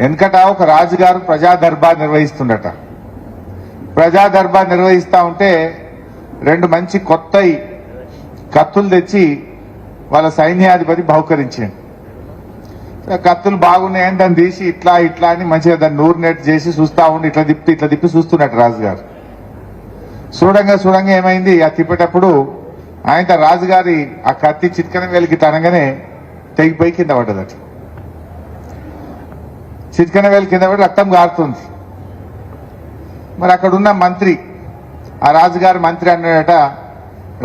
వెనకట ఒక రాజుగారు ప్రజా దర్బార్ నిర్వహిస్తుండట. ప్రజా దర్బార్ నిర్వహిస్తా ఉంటే రెండు మంచి కొత్త కత్తులు తెచ్చి వాళ్ళ సైన్యాధిపతి బహుకరించాడు. కత్తులు బాగున్నాయని దాన్ని తీసి ఇట్లా ఇట్లా అని మంచిగా దాన్ని నూరు నెట్ చేసి చూస్తా ఉండి ఇట్లా తిప్పి ఇట్లా తిప్పి చూస్తున్నట్టు రాజుగారు. చూడంగా చూడంగా ఏమైంది? ఆ తిప్పేటప్పుడు ఆయన రాజుగారి ఆ కత్తి చిట్కన వేలికి తనగానే తెగిపోయి కింద పడ్డదట. చిట్కన వేలు కింద పడి రక్తం గారుతుంది. మరి అక్కడున్న మంత్రి ఆ రాజుగారి మంత్రి అన్నాడట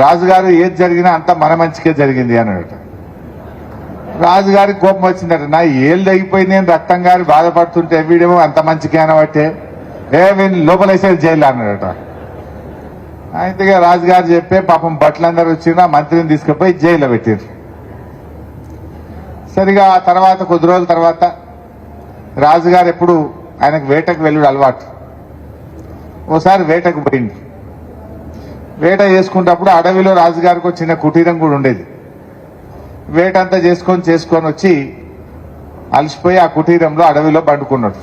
రాజుగారు ఏది జరిగినా అంతా మన మంచికే జరిగింది అన్నాడట. రాజుగారి కోపం వచ్చిందట నా ఏళ్ళు తగ్గిపోయింది నేను రక్తం గారు బాధపడుతుంటే వీడేమో అంత మంచికే అనబట్టే ఏ వీళ్ళు లోపలేసేది జైలు అన్నాడట. అయితే రాజుగారు చెప్పే పాపం బట్టలందరూ వచ్చిన మంత్రిని తీసుకుపోయి జైల్లో పెట్టారు సరిగా ఆ తర్వాత కొద్ది రోజుల తర్వాత రాజుగారు ఎప్పుడు ఆయనకు వేటకు వెళ్ళుడు అలవాటు. ఓసారి వేటకు పోయింది వేట చేసుకునేటప్పుడు అడవిలో రాజుగారికి చిన్న కుటీరం కూడా ఉండేది. వేట అంతా చేసుకొని చేసుకొని వచ్చి అలసిపోయి ఆ కుటీరంలో అడవిలో పండుకున్నాడు.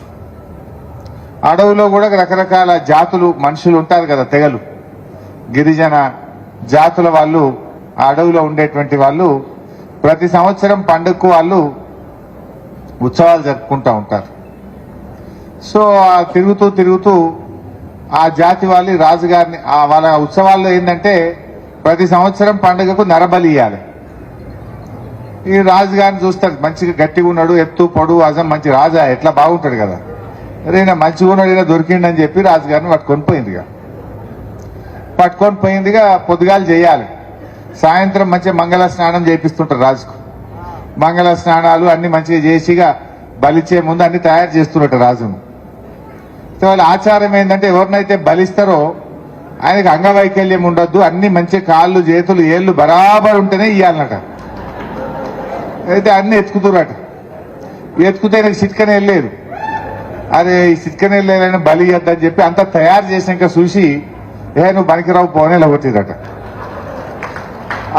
అడవిలో కూడా రకరకాల జాతులు మనుషులు ఉంటారు కదా తెగలు. గిరిజన జాతుల వాళ్ళు ఆ అడవిలో ఉండేటువంటి వాళ్ళు ప్రతి సంవత్సరం పండుగకు వాళ్ళు ఉత్సవాలు జరుపుకుంటూ ఉంటారు. సో ఆ తిరుగుతూ తిరుగుతూ ఆ జాతి వాళ్ళు రాజుగారిని ఆ వాళ్ళ ఉత్సవాల్లో ఏంటంటే ప్రతి సంవత్సరం పండుగకు నరబలి ఇవ్వాలి ఈ రాజుగారిని చూస్తారు మంచిగా గట్టిగా ఉన్నాడు ఎత్తు పొడు అజం మంచి రాజా ఎట్లా బాగుంటాడు కదా. అరే మంచిగా ఉన్నాడు ఈయన దొరికిండని చెప్పి రాజుగారిని పట్టుకొని పోయిందిగా. పట్టుకొని పోయిందిగా పొద్దుగాలు చేయాలి. సాయంత్రం మంచిగా మంగళ స్నానం చేపిస్తుంటారు రాజుకు. మంగళ స్నానాలు అన్ని మంచిగా చేసిగా బలిచ్చే ముందు అన్ని తయారు చేస్తున్నట్టు రాజును. వాళ్ళ ఆచారం ఏంటంటే ఎవరినైతే బలిస్తారో ఆయనకు అంగవైకల్యం ఉండొద్దు అన్ని మంచి కాళ్ళు చేతులు ఏళ్ళు బరాబర్ ఉంటేనే ఇయ్యాలన్నట. అయితే అన్ని ఎత్తుకుతురట ఎత్తుకుతే నాకు సిట్కనే వెళ్ళలేదు అరే ఈ సిట్కనే వెళ్ళలేదని బలి ఇద్దని చెప్పి అంత తయారు చేసినాక చూసి ఏ నువ్వు పనికిరావు పోనే లేకపోతుందట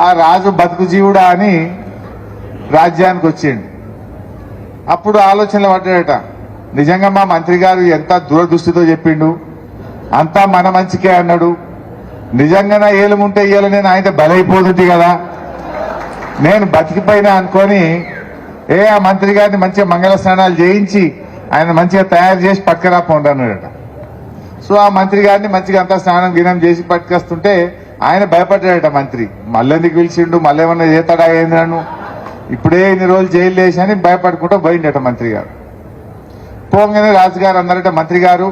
ఆ రాజు బతుకు జీవుడా అని రాజ్యానికి వచ్చిండు. అప్పుడు ఆలోచనలు పడ్డాడట. నిజంగా మా మంత్రి గారు ఎంత దూరదృష్టితో చెప్పిండు? అంతా మన మంచికే అన్నాడు. నిజంగానే ఏలముంటే ఏలుముంటే ఏలు నేను ఆయన బలైపోతుంది కదా. నేను బతికిపోయినా అనుకొని ఏ ఆ మంత్రి గారిని మంచిగా మంగళ స్నానాలు చేయించి ఆయన మంచిగా తయారు చేసి పట్టుకురా పోండి అన్నాడట. సో ఆ మంత్రి గారిని మంచిగా అంతా స్నానం గినం చేసి పట్టుకొస్తుంటే ఆయన భయపడ్డాడట మంత్రి. మళ్ళెందుకు పిలిచిండు? మళ్ళీ ఏమన్నా చేస్తాడా ఏంద్రను ఇప్పుడే ఇన్ని రోజులు జైలు వేసి భయపడుకుంటూ పోయిండట మంత్రి గారు. పోగానే రాజుగారు అన్నారట మంత్రి గారు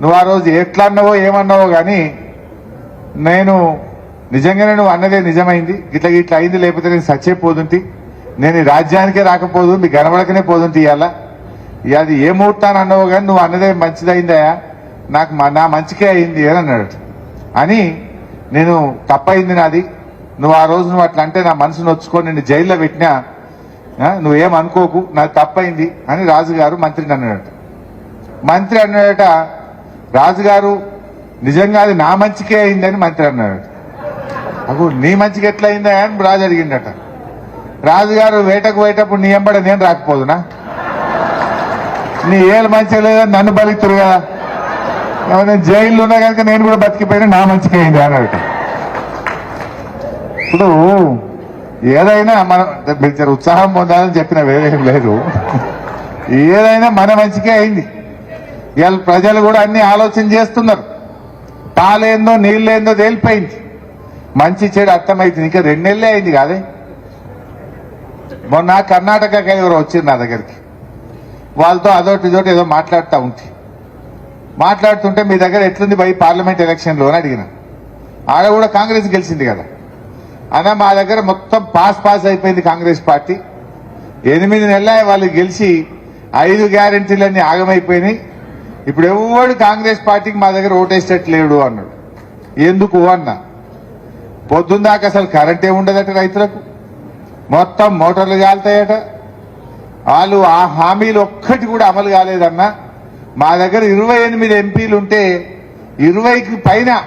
నువ్వు ఆ రోజు ఎట్లా అన్నావో ఏమన్నావో కానీ నేను నిజంగానే నువ్వు అన్నదే నిజమైంది. ఇట్లా ఇట్లా అయింది లేకపోతే నేను సచ్చే పోదుంటి. నేను ఈ రాజ్యానికే రాకపోదు మీ గనబడకనే పోదుంటి ఇవాళ అది ఏ ముహూర్తాన్ని అన్నావు కానీ నువ్వు అన్నదే మంచిదైందయా నాకు నా మంచికే అయింది అని అన్నాడు అని నేను తప్పయింది నాది. నువ్వు ఆ రోజు నువ్వు అట్లా అంటే నా మనసు నొచ్చుకొని నిన్ను జైల్లో పెట్టినా నువ్వేం అనుకోకు నాకు తప్పైంది అని రాజుగారు మంత్రిని అన్నాడట. మంత్రి అన్నాడట రాజుగారు నిజంగా అది నా మంచికే అయిందని మంత్రి అన్నాడట. అప్పుడు నీ మంచికి ఎట్లా అయిందా అని రాజు అడిగిండట. రాజుగారు వేటకు పోయేటప్పుడు నీ ఎంబడ నేను రాకపోదునా? నీ ఏళ్ళు మంచిగా లేదని నన్ను బలితురు కదా నేను జైల్లో ఉన్నా కనుక నేను కూడా బతికిపోయినా నా మంచికే అయింది అన్నాడట ఇప్పుడు ఏదైనా మనం మీరు ఉత్సాహం పొందాలని చెప్పిన వేరేం లేదు. ఏదైనా మన మంచికే అయింది. ఇవాళ ప్రజలు కూడా అన్ని ఆలోచన చేస్తున్నారు. పాలేందో నీళ్ళేందో తేలిపోయింది. మంచి చెడు అర్థమైంది ఇంకా రెండు నెలలే అయింది కాదే? మొన్న కర్ణాటకకి ఎవరు వచ్చింది నా దగ్గరికి. వాళ్ళతో అదొకటి ఇదొకటి ఏదో మాట్లాడుతూ ఉంటే. మాట్లాడుతుంటే మీ దగ్గర ఎట్లుంది పోయి పార్లమెంట్ ఎలక్షన్లో అని అడిగిన. ఆడ కూడా కాంగ్రెస్ గెలిచింది కదా. అన్న మా దగ్గర మొత్తం పాస్ పాస్ అయిపోయింది కాంగ్రెస్ పార్టీ. ఎనిమిది నెలల వాళ్ళు గెలిచి ఐదు గ్యారంటీలన్నీ ఆగమైపోయినాయి. ఇప్పుడు ఎవడు కాంగ్రెస్ పార్టీకి మా దగ్గర ఓటేసేటట్లేడు అన్నాడు. ఎందుకు అన్న? పొద్దుందాకా అసలు కరెంటే ఉండదట రైతులకు. మొత్తం మోటార్లు కాలుతాయట. వాళ్ళు ఆ హామీలు ఒక్కటి కూడా అమలు కాలేదన్నా. మా దగ్గర ఇరవై ఎనిమిది ఎంపీలు ఉంటే ఇరవైకి పైన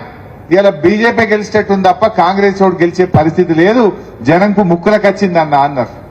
ఇలా బీజేపీ గెలిచేటట్టుంది తప్ప కాంగ్రెస్ వాడు గెలిచే పరిస్థితి లేదు. జనంకు ముక్కులకు వచ్చిందన్న అన్నారు.